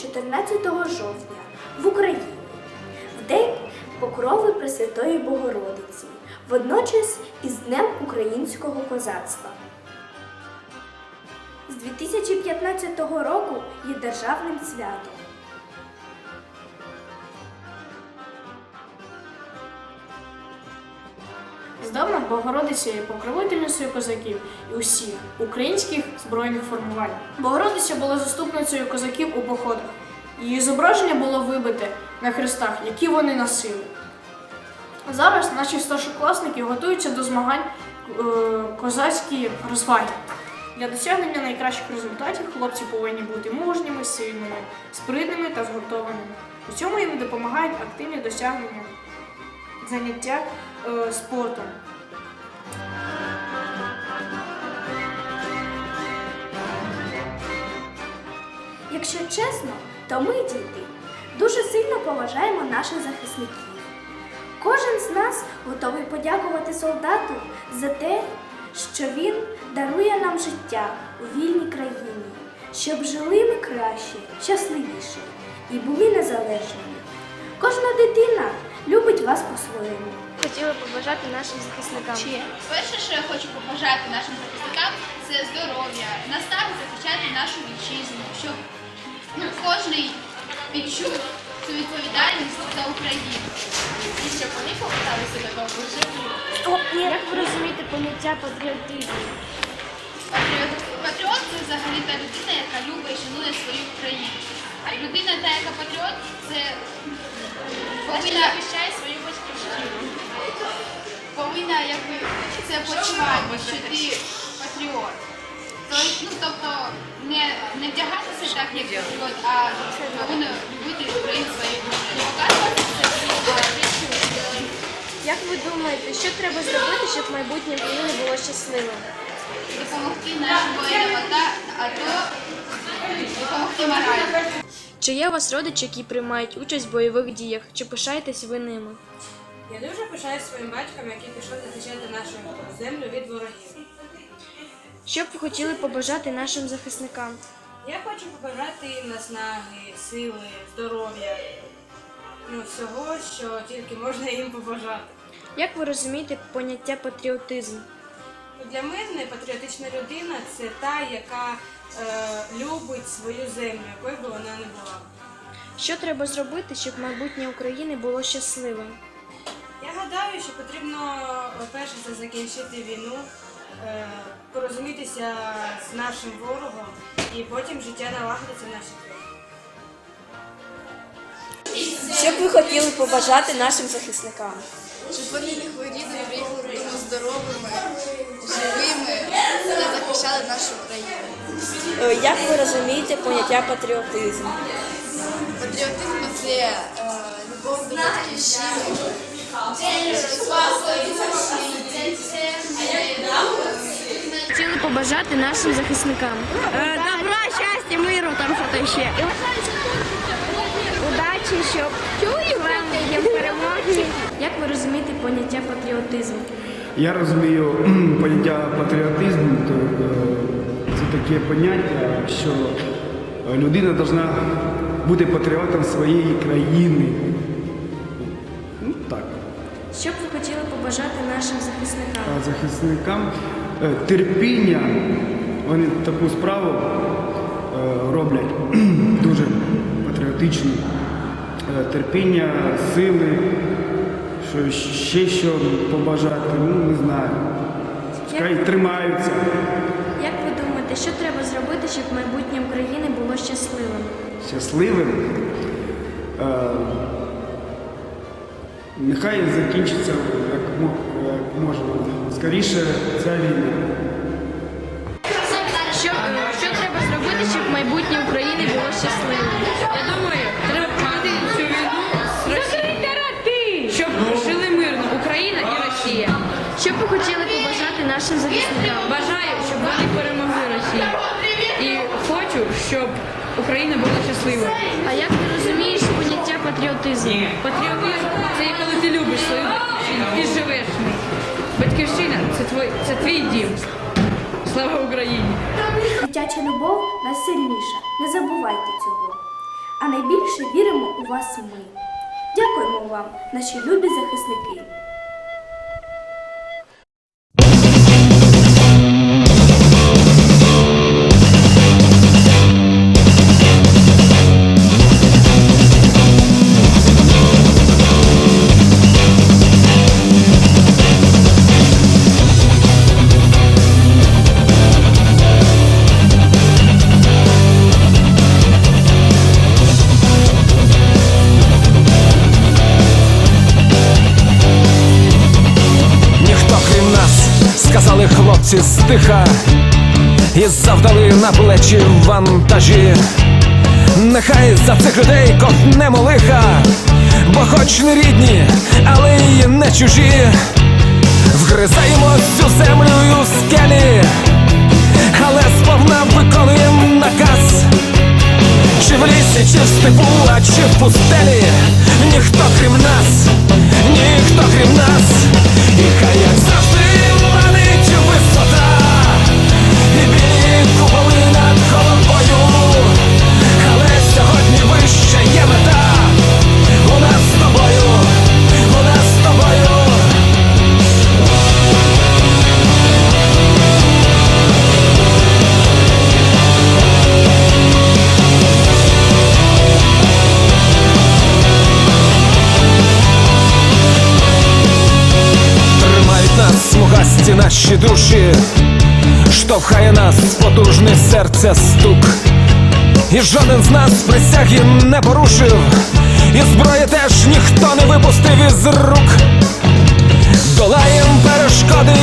відзначається 14 жовтня в Україні, в День Покрови Пресвятої Богородиці, водночас із Днем українського козацтва. З 2015 року є державним святом. Здавна Богородиця є покровительницею козаків і усіх українських збройних формувань. Богородиця була заступницею козаків у походах. Її зображення було вибите на хрестах, які вони носили. Зараз наші старшокласники готуються до змагань е, козацькі розваги. Для досягнення найкращих результатів хлопці повинні бути мужніми, сильними, спритними та згуртованими. У цьому їм допомагають активні досягнення заняття е, спортом. Якщо чесно, то ми, діти, дуже сильно поважаємо наших захисників. Кожен з нас готовий подякувати солдату за те, що він дарує нам життя у вільній країні, щоб жили ми краще, щасливіше і були незалежними. Кожна дитина любить вас по-своєму. Хотіла побажати нашим захисникам. Перше, що я хочу побажати нашим захисникам, це здоров'я, настави захищати нашу вітчизну, щоб ну, кожен відчув цю відповідальність за Україну. І щоб вони поверталися додому живі. Як ви розумієте поняття патріотизму? Патріот, патріот це взагалі та людина, яка любить і шанує свою країну. А людина, та яка патріот, це повинна захищає свою батьківщину. Повинна якби це почувати, що ти патріот. То- Ну, тобто не, не вдягатися так, як патріот, а повинна любити Україну своєю не показувати це, а. Як ви думаєте, що треба зробити, щоб майбутнє України було щасливим? допомогти нашим воїнам АТО, АТО допомогти морально. Чи є у вас родичі, які приймають участь в бойових діях? Чи пишаєтесь ви ними? Я дуже пишаюсь своїм батьком, який пішов захищати нашу землю від ворогів. Що б ви хотіли побажати нашим захисникам? Я хочу побажати їм наснаги, сили, здоров'я, ну всього, що тільки можна їм побажати. Як ви розумієте поняття патріотизм? Ну, Для мене патріотична людина це та, яка е, любить свою землю, якою б вона не була. Що треба зробити, щоб майбутнє України було щасливим? Я гадаю, що потрібно е, перше це закінчити війну, е, порозумітися з нашим ворогом і потім життя налагодиться в нашій країні. Що б ви хотіли побажати нашим захисникам? щоб вони не хворіли, приїхали додому здоровими, живими та захищали нашу країну. Е, Як ви розумієте поняття патріотизм? Патріотизм це е, любов до батьківщини. Хотіли побажати нашим захисникам. Добра, щастя, миру, там що ще. Удачі, щоб вам є перемоги. Як ви розумієте поняття патріотизм? Я розумію поняття патріотизму, то е, це таке поняття, що людина повинна бути патріотом своєї країни. Ну, так. Що б ви хотіли побажати нашим захисникам? А захисникам е, терпіння, вони таку справу е, роблять дуже патріотичну. Е, Терпіння, сили, що ще що побажати, ну не знаю. Хай тримаються. Як ви думаєте, що треба зробити, щоб майбутнє України було щасливим? щасливим. Е, нехай закінчиться як, мо- як може скоріше ця війна. Що, що треба зробити, щоб майбутнє України було щасливим? Нашим? Бажаю, щоб вони перемогли Росію. І хочу, щоб Україна була щаслива. А як ти розумієш поняття патріотизм? Патріотизм це коли ти любиш свою батьківщину і живеш. Батьківщина це твій, це твій дім. Слава Україні! Дитяча любов найсильніша, не забувайте цього. А найбільше віримо у вас ми. Дякуємо вам, наші любі захисники. Стиха, і завдали на плечі вантажі. Нехай за цих людей ковтнемо лиха, бо хоч не рідні, але й не чужі. Вгризаємось у землю і у скелі, але сповна виконуємо наказ. Чи в лісі, чи в степу, а чи в пустелі Ніхто крім нас, ніхто крім нас І хай як завжди нас наші душі, штовхає нас потужне серце стук. І жоден з нас присяги не порушив, і зброї теж ніхто не випустив із рук. Долаєм перешкоди